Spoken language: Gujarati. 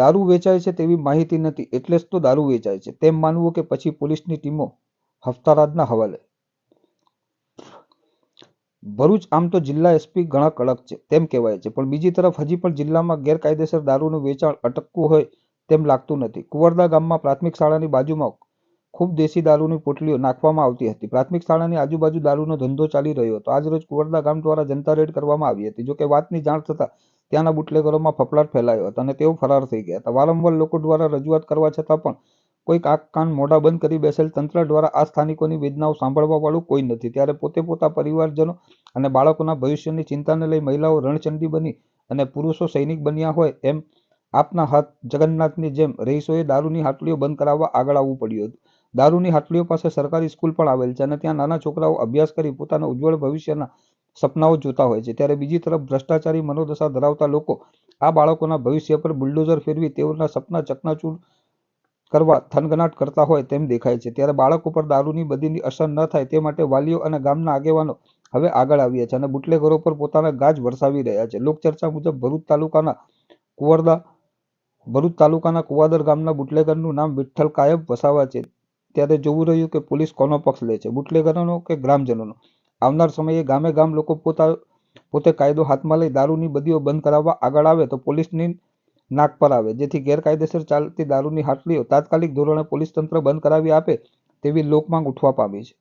દારૂ વેચાય છે તેવી માહિતી નથી, એટલે જ તો દારૂ વેચાય છે. તેમ માનવું કે પછી પોલીસની ટીમો હફતારાજના હવાલે. ભરૂચ આમ તો જિલ્લા એસપી ઘણા કડક છે, તેમ કહેવાય છે. પણ બીજી તરફ હજી પણ જિલ્લામાં ગેરકાયદેસર દારૂનું વેચાણ અટકવું હોય તેમ લાગતું નથી. કુંવરદા ગામમાં પ્રાથમિક શાળાની બાજુમાં ખૂબ દેશી દારૂની પોટલીઓ નાખવામાં આવતી હતી. પ્રાથમિક શાળાની આજુબાજુ દારૂનો ધંધો ચાલી રહ્યો હતો. આજરોજ કુંવરદા ગામ દ્વારા જનતા રેડ કરવામાં આવી હતી. જોકે વાતની જાણ થતાં ત્યાંના બુટલેગરોમાં ફફડાટ ફેલાયો હતો અને તેઓ ફરાર થઈ ગયા હતા. વારંવાર લોકો દ્વારા રજૂઆત કરવા છતાં પણ કોઈક આંખ કાન મોઢા બંધ કરી બેસેલ તંત્ર દ્વારા આ સ્થાનિકોની વેદનાઓ સાંભળવાવાળું કોઈ નથી. ત્યારે પોતે પોતા પરિવારજનો અને બાળકોના ભવિષ્યની ચિંતાને લઈ મહિલાઓ રણચંડી બની અને પુરુષો સૈનિક બન્યા હોય એમ આપના હાથ જગન્નાથની જેમ રહીશોએ દારૂની હાટલીઓ બંધ કરાવવા આગળ આવવું પડ્યું હતું. દારૂની હાટલીઓ પાસે સરકારી સ્કૂલ પણ આવેલ છે અને ત્યાં નાના છોકરાઓ અભ્યાસ કરી પોતાના ઉજ્જવળ ભવિષ્યના સપનાઓ જોતા હોય છે. ત્યારે બીજી તરફ ભ્રષ્ટાચારી મનોદશા ધરાવતા લોકો આ બાળકોના ભવિષ્ય પર બુલડોઝર ફેરવી તેઓના સપના ચકનાચૂર કરવા થનગનાટ કરતા હોય તેમ દેખાય છે. ત્યારે બાળકો પર દારૂની બદીની અસર ન થાય તે માટે વાલીઓ અને ગામના આગેવાનો હવે આગળ આવ્યા છે અને બુટલેગરો પર પોતાના ગાજ વરસાવી રહ્યા છે. લોકચર્ચા મુજબ ભરૂચ તાલુકાના કુંવરદા, ભરૂચ તાલુકાના કુવાદર ગામના બુટલેગરનું નામ વિઠ્ઠલ કાયબ વસાવા છે. ત્યારે જોવું રહ્યું કે પોલીસ કોનો પક્ષ લે છે? બુટલેગરોનો કે ગ્રામજનોનો? આવનાર સમયે ગામે ગામ લોકો પોતા, પોતે કાયદો હાથમાં લઈ દારૂની બદીઓ બંધ કરાવવા આગળ આવે તો પોલીસની નાક પર આવે. જેથી ગેરકાયદેસર ચાલતી દારૂની હાટલીઓ તાત્કાલિક ધોરણે પોલીસ તંત્ર બંધ કરાવી આપે તેવી લોકમાંગ ઉઠવા પામી છે.